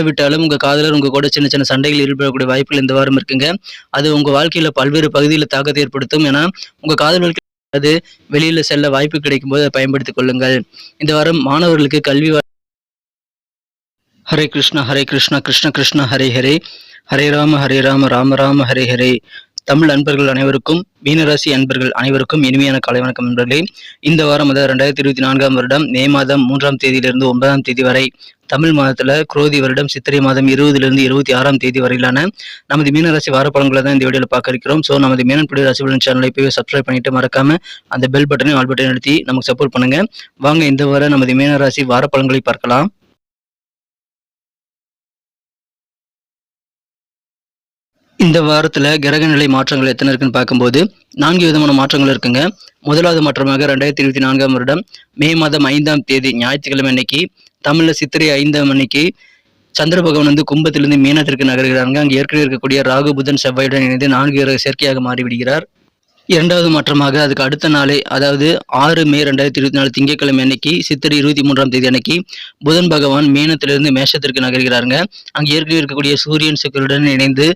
விட்டாலும் உங்க காதலர் உங்க கூட சின்ன சின்ன சண்டைகள் ஈடுபடக்கூடிய வாய்ப்புகள் இந்த வாரம் இருக்குங்க. அது உங்க வாழ்க்கையில பல்வேறு பகுதியில் தாக்கத்தை ஏற்படுத்தும். ஏன்னா உங்க காதலர்களுக்கு அது வெளியில செல்ல வாய்ப்பு கிடைக்கும் போது அதை பயன்படுத்திக் கொள்ளுங்கள். இந்த வாரம் மாணவர்களுக்கு கல்வி ஹரே கிருஷ்ணா ஹரே கிருஷ்ணா கிருஷ்ண கிருஷ்ணா ஹரே ஹரே. ஹரே ராம ஹரே ராம ராம ராம ஹரே ஹரே. தமிழ் அன்பர்கள் அனைவருக்கும் மீனராசி அன்பர்கள் அனைவருக்கும் இனிமையான காலை வணக்கம் நண்பர்களே. இந்த வாரம் அதாவது ரெண்டாயிரத்தி இருபத்தி நான்காம் வருடம் மே மாதம் மூன்றாம் தேதியிலிருந்து ஒன்பதாம் தேதி வரை தமிழ் மாதத்துல குரோதி வருடம் சித்திரை மாதம் இருபதுலிருந்து இருபத்தி ஆறாம் தேதி வரையிலான நமது மீனராசி வாரப்பழங்களை தான் இந்த வீடியோவில் பார்க்க இருக்கிறோம். ஸோ நமது மீனன் ராசிபலன் சேனலை இப்பவே சப்ஸ்கிரைப் பண்ணிட்டு மறக்காம அந்த பெல் பட்டனையும் ஆல் பட்டனையும் அழுத்தி நமக்கு சப்போர்ட் பண்ணுங்க. வாங்க இந்த வாரம் நமது மீனராசி வாரப்பழங்களை பார்க்கலாம். இந்த வாரத்தில் கிரக நிலை மாற்றங்கள் எத்தனை இருக்குன்னு பார்க்கும்போது நான்கு விதமான மாற்றங்கள் இருக்குங்க. முதலாவது மாற்றமாக ரெண்டாயிரத்தி இருபத்தி நான்காம் வருடம் மே மாதம் ஐந்தாம் தேதி ஞாயிற்றுக்கிழமை அன்னைக்கு தமிழில் சித்திரை ஐந்தாம் அன்னைக்கு சந்திர பகவான் வந்து கும்பத்திலிருந்து மீனத்திற்கு நகர்கிறாங்க அங்கே ஏற்கனவே இருக்கக்கூடிய ராகு புதன் செவ்வாயுடன் இணைந்து நான்கு கிரக சேர்க்கையாக மாறிவிடுகிறார். இரண்டாவது மாற்றமாக அதுக்கு அடுத்த நாளே அதாவது ஆறு மே ரெண்டாயிரத்தி இருபத்தி நாலு திங்கட்கிழமை அன்னைக்கு சித்திரை இருபத்தி மூன்றாம் தேதி அன்னைக்கு புதன் பகவான் மீனத்திலிருந்து மேஷத்திற்கு நகர்கிறாருங்க. அங்கு ஏற்கனவே இருக்கக்கூடிய சூரியன் சுக்கருடன் இணைந்து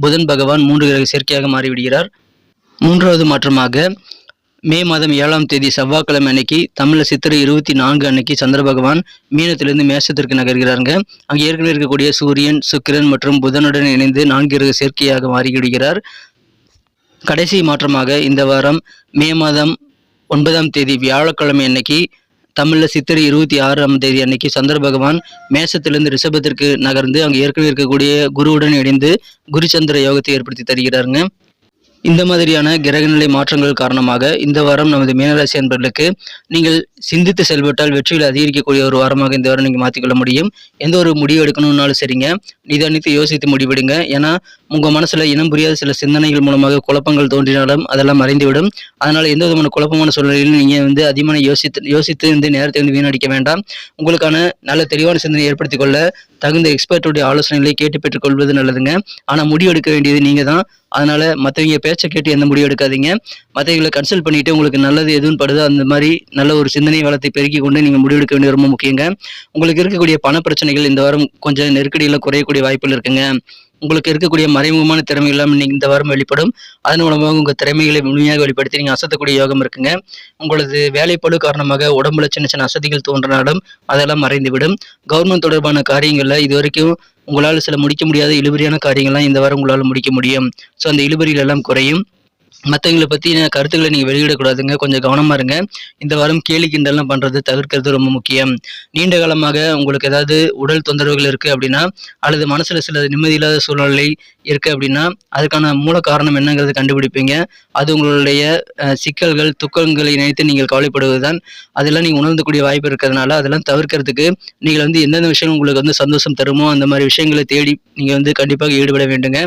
புதன் பகவான் மூன்று கிரக சேர்க்கையாக மாறிவிடுகிறார். மூன்றாவது மாற்றமாக மே மாதம் ஏழாம் தேதி செவ்வாய்க்கிழமை அன்னைக்கு தமிழ சித்திரை இருபத்தி நான்கு அன்னைக்கு சந்திர பகவான் மீனத்திலிருந்து மேஷத்திற்கு நகர்கிறாருங்க. அங்கே ஏற்கனவே இருக்கக்கூடிய சூரியன் சுக்கிரன் மற்றும் புதனுடன் இணைந்து நான்கு கிரக சேர்க்கையாக மாறிவிடுகிறார். கடைசி மாற்றமாக இந்த வாரம் மே மாதம் ஒன்பதாம் தேதி வியாழக்கிழமை அன்னைக்கு தமிழில் சித்திரை இருபத்தி ஆறாம் தேதி அன்னைக்கு சந்திர பகவான் மேசத்திலிருந்து ரிஷபத்திற்கு நகர்ந்து அங்கே ஏற்கனவே இருக்கக்கூடிய குருவுடன் இணைந்து குருச்சந்திர யோகத்தை ஏற்படுத்தி தருகிறாருங்க. இந்த மாதிரியான கிரகநிலை மாற்றங்கள் காரணமாக இந்த வாரம் நமது மீனராசி அன்பர்களுக்கு நீங்கள் சிந்தித்து செயல்பட்டால் வெற்றியில் அதிகரிக்கக்கூடிய ஒரு வாரமாக இந்த வாரம் நீங்கள் மாற்றிக்கொள்ள முடியும். எந்த ஒரு முடிவு எடுக்கணும்னாலும் சரிங்க. நிதானித்து யோசித்து முடிவெடுங்க. ஏன்னா உங்கள் மனசில் இனம் புரியாத சில சிந்தனைகள் மூலமாக குழப்பங்கள் தோன்றினாலும் அதெல்லாம் மறைந்துவிடும். அதனால் எந்த விதமான குழப்பமான சூழ்நிலையிலும் நீங்கள் வந்து அதிகமான யோசித்து யோசித்து வந்து நேரத்தை வந்து வீணடிக்க வேண்டாம். உங்களுக்கான நல்ல தெளிவான சிந்தனை ஏற்படுத்திக் கொள்ள தகுந்த எக்ஸ்பர்ட்டுடைய ஆலோசனைகளை கேட்டு பெற்றுக்கொள்வது நல்லதுங்க. ஆனால் முடிவு எடுக்க வேண்டியது நீங்கள் தான் அதனால மற்றவங்க பேச்சை கேட்டு எந்த முடிவு எடுக்காதீங்க. மற்றவங்களை கன்சல்ட் பண்ணிட்டு உங்களுக்கு நல்லது எதுவும் படுதோ அந்த மாதிரி நல்ல ஒரு சிந்தனை வளத்தை பெருக்கி கொண்டு நீங்கள் முடிவெடுக்க வேண்டியது ரொம்ப முக்கியங்க. உங்களுக்கு இருக்கக்கூடிய பண பிரச்சனைகள் இந்த வாரம் கொஞ்சம் நெருக்கடியில் குறையக்கூடிய வாய்ப்புகள் இருக்குங்க. உங்களுக்கு இருக்கக்கூடிய மறைமுகமான திறமைகள் எல்லாம் நீங்கள் இந்த வாரம் வெளிப்படும். அதன் மூலமாக உங்கள் திறமைகளை முழுமையாக வெளிப்படுத்தி நீங்கள் அசத்தக்கூடிய யோகம் இருக்குங்க. உங்களது வேலைப்பழு காரணமாக உடம்புல சின்ன சின்ன அசதிகள் தோன்றினாலும் அதெல்லாம் மறைந்துவிடும். கவர்மெண்ட் தொடர்பான காரியங்களில் இது வரைக்கும் உங்களால் சில முடிக்க முடியாத இழுபறியான காரியங்கள்லாம் இந்த வாரம் உங்களால் முடிக்க முடியும். ஸோ அந்த இழுபறிகள் எல்லாம் குறையும். மற்றவங்களை பற்றின கருத்துக்களை நீங்கள் வெளியிடக்கூடாதுங்க. கொஞ்சம் கவனமாக இருங்க. இந்த வாரம் கேலி கிண்டல்லாம் பண்ணுறது தவிர்க்கிறது ரொம்ப முக்கியம். நீண்ட காலமாக உங்களுக்கு ஏதாவது உடல் தொந்தரவுகள் இருக்குது அப்படின்னா அல்லது மனசில் சில நிம்மதியில்லாத சூழ்நிலை இருக்குது அப்படின்னா அதுக்கான மூல காரணம் என்னங்கிறத கண்டுபிடிப்பீங்க. அது உங்களுடைய சிக்கல்கள் துக்கங்களை நினைத்து நீங்கள் கவலைப்படுவது தான் அதெல்லாம் நீங்கள் உணர்ந்தக்கூடிய வாய்ப்பு இருக்கிறதுனால அதெல்லாம் தவிர்க்கிறதுக்கு நீங்கள் வந்து எந்தெந்த விஷயம் உங்களுக்கு வந்து சந்தோஷம் தருமோ அந்த மாதிரி விஷயங்களை தேடி நீங்கள் வந்து கண்டிப்பாக ஈடுபட வேண்டுங்க.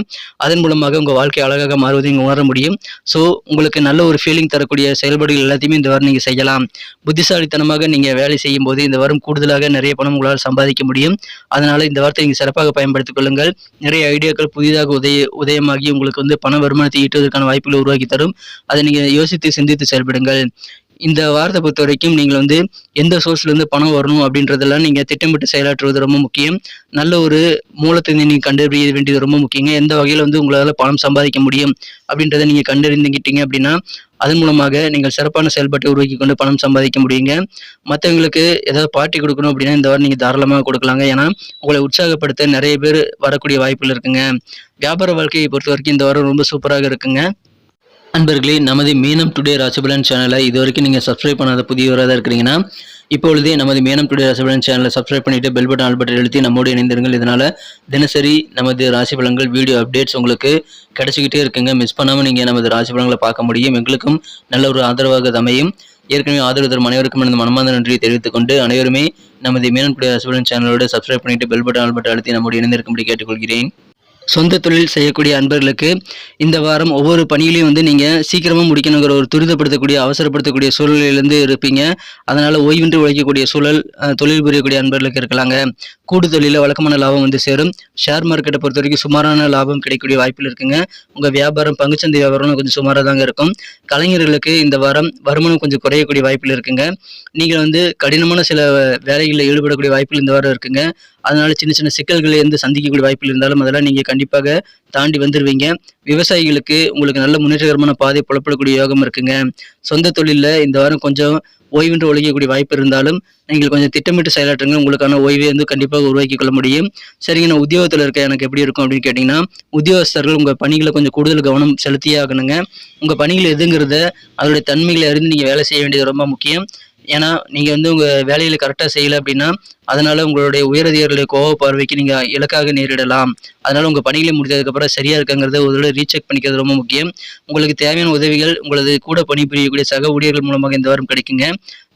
அதன் மூலமாக உங்கள் வாழ்க்கை அழகாக மாறுவதை நீங்கள் உணர முடியும். ஸோ உங்களுக்கு நல்ல ஒரு ஃபீலிங் தரக்கூடிய செயல்பாடுகள் எல்லாத்தையுமே இந்த வாரம் நீங்கள் செய்யலாம். புத்திசாலித்தனமாக நீங்கள் வேலை செய்யும் போது இந்த வாரம் கூடுதலாக நிறைய பணம் உங்களால் சம்பாதிக்க முடியும். அதனால் இந்த வாரத்தை நீங்கள் சிறப்பாக பயன்படுத்திக் கொள்ளுங்கள். நிறைய ஐடியாக்கள் புதிதாக உதய உதயமாகி உங்களுக்கு வந்து பண வருமானத்தை ஈட்டுவதற்கான வாய்ப்புகளை உருவாக்கி தரும். அதை நீங்கள் யோசித்து சிந்தித்து செயல்படுங்கள். இந்த வாரத்தை பொறுத்த வரைக்கும் நீங்கள் வந்து எந்த சோர்ஸ்லேருந்து பணம் வரணும் அப்படின்றதெல்லாம் நீங்கள் திட்டமிட்டு செயலாற்றுவது ரொம்ப முக்கியம். நல்ல ஒரு மூலத்தை நீங்கள் கண்டறிய வேண்டியது ரொம்ப முக்கியங்க. எந்த வகையில் வந்து உங்களால் பணம் சம்பாதிக்க முடியும் அப்படின்றத நீங்கள் கண்டறிந்துக்கிட்டீங்க அப்படின்னா அதன் மூலமாக நீங்கள் சிறப்பான செயல்பாட்டை உருவாக்கி கொண்டு பணம் சம்பாதிக்க முடியுங்க. மற்றவங்களுக்கு ஏதாவது பார்ட்டி கொடுக்கணும் அப்படின்னா இந்த வாரம் நீங்கள் தாராளமாக கொடுக்கலாங்க. ஏன்னா உங்களை உற்சாகப்படுத்த நிறைய பேர் வரக்கூடிய வாய்ப்புகள் இருக்குங்க. வியாபார வாழ்க்கையை பொறுத்த வரைக்கும் இந்த வாரம் ரொம்ப சூப்பராக இருக்குங்க. அன்பர்களே நமது மீனம் டுடே ராசிபலன் சேனலை இது வரைக்கும் நீங்கள் சப்ஸ்கிரைப் பண்ணாத புதியவராக தான் இருக்கிறீங்கன்னா இப்பொழுதே நமது மீனம் டுடே ராசிபலன் சேனலை சப்ஸ்கிரைப் பண்ணிட்டு பெல் பட்டன் ஆல் பட்டன் எழுத்தி நம்மோடு இணைந்திருங்கள். இதனால் தினசரி நமது ராசி பலன்கள் வீடியோ அப்டேட்ஸ் உங்களுக்கு கிடைச்சிக்கிட்டே இருக்குங்க. மிஸ் பண்ணாமல் நீங்கள் நமது ராசி பலன்களை பார்க்க முடியும். எங்களுக்கும் நல்ல ஒரு ஆதரவாக அமையும். ஏற்கனவே ஆதரவு தரும் அனைவருக்கும் எனது மனமார்ந்த நன்றியை தெரிவித்துக் கொண்டு அனைவருமே நமது மீனம் டுடே ராசிபலன் சேனலோடு சப்ஸ்கிரைப் பண்ணிட்டு பெல் பட்டன் ஆல் பட்டன் அழுத்தி நம்மோடு இணைந்திருக்கும்படி கேட்டுக்கொள்கிறேன். சொந்த தொழில் செய்யக்கூடிய அன்பர்களுக்கு இந்த வாரம் ஒவ்வொரு பணிகளையும் வந்து நீங்கள் சீக்கிரமாக முடிக்கணுங்கிற ஒரு துரிதப்படுத்தக்கூடிய அவசரப்படுத்தக்கூடிய சூழலிலிருந்து இருப்பீங்க. அதனால் ஓய்வின்றி உழைக்கக்கூடிய சூழல் தொழில் புரியக்கூடிய அன்பர்களுக்கு இருக்கலாங்க. கூடு தொழிலில் வழக்கமான லாபம் வந்து சேரும். ஷேர் மார்க்கெட்டை பொறுத்த வரைக்கும் சுமாரான லாபம் கிடைக்கக்கூடிய வாய்ப்பில் இருக்குங்க. உங்கள் வியாபாரம் பங்குச்சந்தை வியாபாரம் கொஞ்சம் சுமாராக தாங்க இருக்கும். கலைஞர்களுக்கு இந்த வாரம் வருமானம் கொஞ்சம் குறையக்கூடிய வாய்ப்பில் இருக்குங்க. நீங்கள் வந்து கடினமான சில வேலைகளில் ஈடுபடக்கூடிய வாய்ப்பில் இந்த வாரம் இருக்குங்க. அதனால சின்ன சின்ன சிக்கல்களை வந்து சந்திக்கக்கூடிய வாய்ப்பில் இருந்தாலும் அதெல்லாம் நீங்கள் கண்டிப்பாக தாண்டி வந்துடுவீங்க விவசாயிகளுக்கு உங்களுக்கு நல்ல முன்னேற்றகரமான பாதை புலப்படக்கூடிய யோகம் இருக்குங்க. சொந்த தொழிலில் இந்த வாரம் கொஞ்சம் ஓய்வின்றி உழைக்கக்கூடிய வாய்ப்பு இருந்தாலும் நீங்கள் கொஞ்சம் திட்டமிட்டு செயலாற்றுங்க உங்களுக்கான ஓய்வை வந்து கண்டிப்பாக உருவாக்கி கொள்ள முடியும். சரிங்க நான் உத்தியோகத்தில் இருக்க எனக்கு எப்படி இருக்கும் அப்படின்னு கேட்டிங்கன்னா உத்தியோகஸ்தர்கள் உங்கள் பணிகளை கொஞ்சம் கூடுதல் கவனம் செலுத்தியே ஆகணுங்க. உங்கள் பணிகள் எதுங்கிறத அதோடைய தன்மைகளை அறிந்து நீங்கள் வேலை செய்ய வேண்டியது ரொம்ப முக்கியம். ஏன்னா நீங்கள் வந்து உங்கள் வேலையில் கரெக்டாக செய்யலை அப்படின்னா அதனால் உங்களுடைய உயரதிகாரிகளுடைய கோவ பார்வைக்கு நீங்கள் இலக்காக நேரிடலாம். அதனால் உங்கள் பணிகளை முடித்ததுக்கப்புறம் சரியாக இருக்காங்கிறத ஒரு தடவை ரீசெக் பண்ணிக்கிறது ரொம்ப முக்கியம். உங்களுக்கு தேவையான உதவிகள் உங்களது கூட பணிபுரியக்கூடிய சக ஊழியர்கள் மூலமாக இந்த வாரம் கிடைக்குங்க.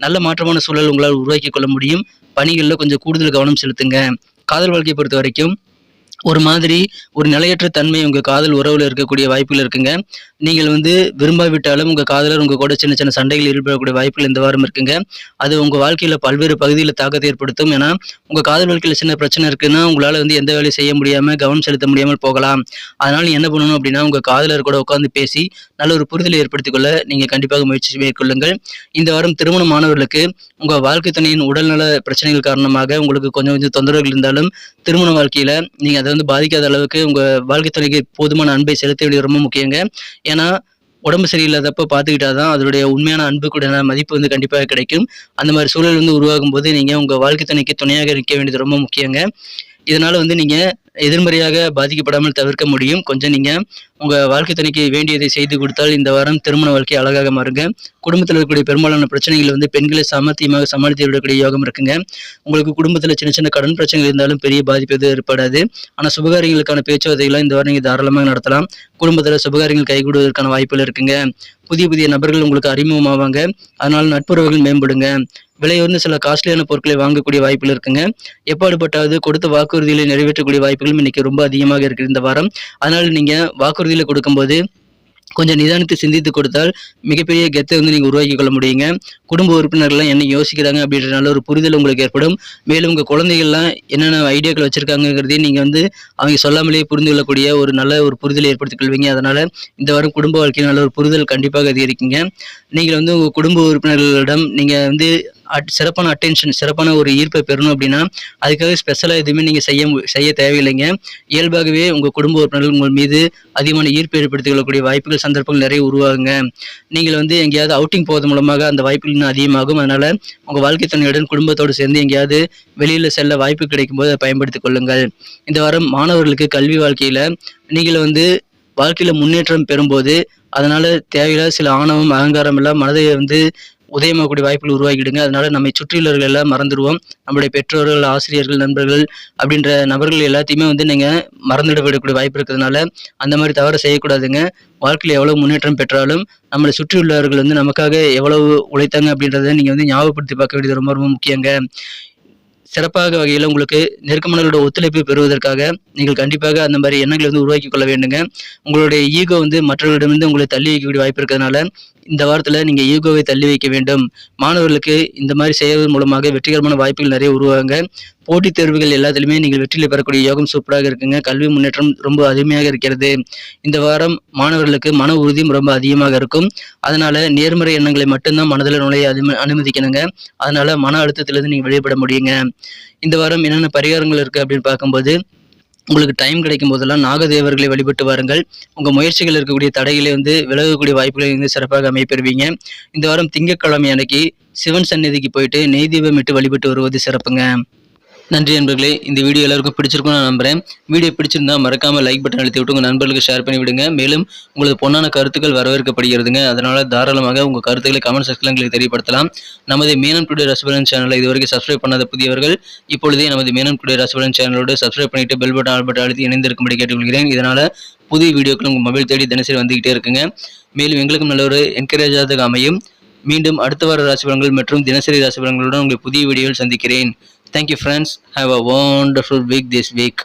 நல்ல மாற்றமான சூழல் உங்களால் உருவாக்கி கொள்ள முடியும். பணிகளில் கொஞ்சம் கூடுதல் கவனம் செலுத்துங்க. காதல் வாழ்க்கையை பொறுத்த வரைக்கும் ஒரு மாதிரி ஒரு நிலையற்ற தன்மை உங்கள் காதல் உறவில் இருக்கக்கூடிய வாய்ப்புகள் இருக்குங்க. நீங்கள் வந்து விரும்பாவிட்டாலும் உங்கள் காதலர் உங்கள் கூட சின்ன சின்ன சண்டைகள் ஈடுபடக்கூடிய வாய்ப்புகள் இந்த வாரம் இருக்குங்க. அது உங்கள் வாழ்க்கையில் பல்வேறு பகுதியில் தாக்கத்தை ஏற்படுத்தும். ஏன்னா உங்கள் காதல் வாழ்க்கையில் சின்ன பிரச்சனை இருக்குன்னா உங்களால் வந்து எந்த வேலையும் செய்ய முடியாமல் கவனம் செலுத்த முடியாமல் போகலாம். அதனால் என்ன பண்ணணும் அப்படின்னா உங்கள் காதலர் கூட உட்காந்து பேசி நல்ல ஒரு புரிதலை ஏற்படுத்திக் கொள்ள நீங்கள் கண்டிப்பாக முயற்சி மேற்கொள்ளுங்கள். இந்த வாரம் திருமணமானவர்களுக்கு உங்கள் வாழ்க்கை துணையின் உடல்நல பிரச்சனைகள் காரணமாக உங்களுக்கு கொஞ்சம் கொஞ்சம் தொந்தரவுகள் இருந்தாலும் திருமண வாழ்க்கையில் நீங்கள் அதை வந்து பாதிக்காத அளவுக்கு உங்கள் வாழ்க்கை துணைக்கு போதுமான அன்பை செலுத்த வேண்டியது ரொம்ப முக்கியங்க. ஏன்னா உடம்பு சரியில்லாதப்ப பார்த்துக்கிட்டா தான் அதனுடைய உண்மையான அன்புக்குடான மதிப்பு வந்து கண்டிப்பாக கிடைக்கும். அந்த மாதிரி சூழல் வந்து உருவாகும் போது நீங்கள் உங்கள் வாழ்க்கை துணைக்கு துணையாக இருக்க வேண்டியது ரொம்ப முக்கியங்க. இதனால் வந்து நீங்கள் எதிர்மறையாக பாதிக்கப்படாமல் தவிர்க்க முடியும். கொஞ்சம் நீங்கள் உங்கள் வாழ்க்கை துணைக்கு வேண்டியதை செய்து கொடுத்தால் இந்த வாரம் திருமண வாழ்க்கை அழகாக மாறுங்க. குடும்பத்தில் இருக்கக்கூடிய பெரும்பாலான பிரச்சனைகள் வந்து பெண்களை சாமர்த்தியமாக சமாளித்து விடக்கூடிய யோகம் இருக்குங்க. உங்களுக்கு குடும்பத்தில் சின்ன சின்ன கடன் பிரச்சனைகள் இருந்தாலும் பெரிய பாதிப்பு எதுவும் ஏற்படாது. ஆனால் சுபகாரியங்களுக்கான பேச்சுவார்த்தைகளாக இந்த வாரம் நீங்கள் தாராளமாக நடத்தலாம். குடும்பத்தில் சுபகாரியங்கள் கைகூடுவதற்கான வாய்ப்புகள் இருக்குங்க. புதிய புதிய நபர்கள் உங்களுக்கு அறிமுகமாவாங்க. அதனால் நட்புறவுகள் மேம்படுங்க. விலையுயர்ந்த சில காஸ்ட்லியான பொருட்களை வாங்கக்கூடிய வாய்ப்புகள் இருக்குங்க. எப்பாடுபட்டாவது கொடுத்த வாக்குறுதிகளை நிறைவேற்றக்கூடிய வாய்ப்புகளும் இன்னைக்கு ரொம்ப அதிகமாக இருக்குது இந்த வாரம். அதனால் நீங்கள் வாக்குறுதிகளை கொடுக்கும்போது கொஞ்சம் நிதானித்து சிந்தித்து கொடுத்தால் மிகப்பெரிய கெத்தை வந்து நீங்கள் உருவாக்கி கொள்ள முடியுங்க. குடும்ப உறுப்பினர்கள்லாம் என்ன யோசிக்கிறாங்க அப்படின்ற நல்ல ஒரு புரிதல் உங்களுக்கு ஏற்படும். மேலும் உங்கள் குழந்தைகள்லாம் என்னென்ன ஐடியாக்கள் வச்சுருக்காங்கிறதையும் நீங்கள் வந்து அவங்க சொல்லாமலேயே புரிந்து கொள்ளக்கூடிய ஒரு நல்ல ஒரு புரிதலை ஏற்படுத்திக் கொள்வீங்க. அதனால் இந்த வாரம் குடும்ப வாழ்க்கையில் நல்ல ஒரு புரிதல் கண்டிப்பாக அதிகரிக்குங்க. நீங்கள் வந்து உங்கள் குடும்ப உறுப்பினர்களிடம் நீங்கள் வந்து சிறப்பான அட்டென்ஷன் சிறப்பான ஒரு ஈர்ப்பை பெறணும் அப்படின்னா அதுக்காக ஸ்பெஷலாக எதுவுமே நீங்கள் செய்ய மு- செய்ய தேவையில்லைங்க. இயல்பாகவே உங்கள் குடும்ப உறுப்பினர்கள் உங்கள் மீது அதிகமான ஈர்ப்பு ஏற்படுத்திக் கொள்ளக்கூடிய வாய்ப்புகள் சந்தர்ப்பங்கள் நிறைய உருவாகுங்க. நீங்கள் வந்து எங்கேயாவது அவுட்டிங் போவது மூலமாக அந்த வாய்ப்புகள் இன்னும் அதிகமாகும். அதனால் உங்கள் வாழ்க்கை துணையுடன் குடும்பத்தோடு சேர்ந்து எங்கேயாவது வெளியில் செல்ல வாய்ப்பு கிடைக்கும் போது அதை பயன்படுத்திக் கொள்ளுங்கள். இந்த வாரம் மாணவர்களுக்கு கல்வி வாழ்க்கையில் நீங்கள் வந்து வாழ்க்கையில் முன்னேற்றம் பெறும்போது அதனால் தேவையில்லாத சில ஆணவம் அகங்காரம் எல்லாம் மனதை வந்து உதயமாகக்கூடிய வாய்ப்புகள் உருவாக்கிடுங்க அதனால நம்மை சுற்றியுள்ளவர்கள் எல்லாம் மறந்துடுவோம். நம்மளுடைய பெற்றோர்கள் ஆசிரியர்கள் நண்பர்கள் அப்படின்ற நபர்கள் எல்லாத்தையுமே வந்து நீங்கள் மறந்துட விடக்கூடிய வாய்ப்பு இருக்கிறதுனால அந்த மாதிரி தவறு செய்யக்கூடாதுங்க. வாழ்க்கையில் எவ்வளோ முன்னேற்றம் பெற்றாலும் நம்மளை சுற்றியுள்ளவர்கள் வந்து நமக்காக எவ்வளவு உழைத்தாங்க அப்படின்றத நீங்கள் வந்து ஞாபகப்படுத்தி பார்க்க வேண்டியது ரொம்ப ரொம்ப முக்கியங்க. சிறப்பாக வகையில் உங்களுக்கு நெருக்கமானவர்களோட ஒத்துழைப்பு பெறுவதற்காக நீங்கள் கண்டிப்பாக அந்த மாதிரி எண்ணங்களை வந்து உருவாக்கி கொள்ள வேண்டுங்க. உங்களுடைய ஈகோ வந்து மற்றவர்களிடமிருந்து உங்களை தள்ளி வைக்கக்கூடிய வாய்ப்பு இருக்கிறதுனால இந்த வாரத்தில் நீங்கள் ஈகோவை தள்ளி வைக்க வேண்டும். மாணவர்களுக்கு இந்த மாதிரி செய்வதன் மூலமாக வெற்றிகரமான வாய்ப்புகள் நிறைய உருவாங்க போட்டித் தேர்வுகள் எல்லாத்துலேயுமே நீங்கள் வெற்றிலை பெறக்கூடிய யோகம் சூப்பராக இருக்குங்க. கல்வி முன்னேற்றம் ரொம்ப அருமையாக இருக்கிறது. இந்த வாரம் மாணவர்களுக்கு மன உறுதியும் ரொம்ப அதிகமாக இருக்கும். அதனால நேர்மறை எண்ணங்களை மட்டும்தான் மனதில் நுழைய அனும- அனுமதிக்கணுங்க. அதனால மன அழுத்தத்திலிருந்து நீங்கள் வெளிப்பட முடியுங்க. இந்த வாரம் என்னென்ன பரிகாரங்கள் இருக்குது அப்படின்னு பார்க்கும்போது உங்களுக்கு டைம் கிடைக்கும் போதெல்லாம் நாகதேவர்களை வழிபட்டு வாருங்கள். உங்கள் முயற்சிகள் இருக்கக்கூடிய தடைகளை வந்து விலகக்கூடிய வாய்ப்புகளை வந்து சிறப்பாக அமைப்பெறுவீங்க. இந்த வாரம் திங்கட்கிழமை அன்னைக்கு சிவன் சந்நிதிக்கு போயிட்டு நெய் தீபம் இட்டு வழிபட்டு வருவது சிறப்புங்க. நன்றி நண்பர்களே. இந்த வீடியோ எல்லாருக்கும் பிடிச்சிருக்கும் நான் நம்புறேன். வீடியோ பிடிச்சிருந்தா மறக்காம லைக் பட்டன் அழுத்தி விட்டு நண்பர்களுக்கு ஷேர் பண்ணி விடுங்க. மேலும் உங்களது பொன்னான கருத்துக்கள் வரவேற்கப்படுகிறதுங்க. அதனால தாராளமாக உங்கள் கருத்துக்களை கமெண்ட் செக்ஷன் எங்களுக்கு தெரியப்படுத்தலாம். நமது மீனம் டுடே ரசபலன் சேனலை இதுவரைக்கும் சப்ஸ்கிரைப் பண்ணாத புதியவர்கள் இப்பொழுதே நமது மீனம் டுடே ரசபலன் சேனலோடு சப்ஸ்கிரைப் பண்ணிட்டு பெல் பட்டன் ஆல் பட்டன் அழுத்தி இணைந்திருக்கும்படி கேட்டுக்கொள்கிறேன். இதனால் புதிய வீடியோக்கள் உங்கள் மொபைல் தேடி தினசரி வந்துகிட்டே இருக்குங்க. மேலும் எங்களுக்கும் நல்ல ஒரு என்கரேஜாக அமையும். மீண்டும் அடுத்த வார ராசிபலன்கள் மற்றும் தினசரி ராசிபலன்களுடன் உங்களை புதிய வீடியோவில் சந்திக்கிறேன். Thank you, friends. Have a wonderful week this week.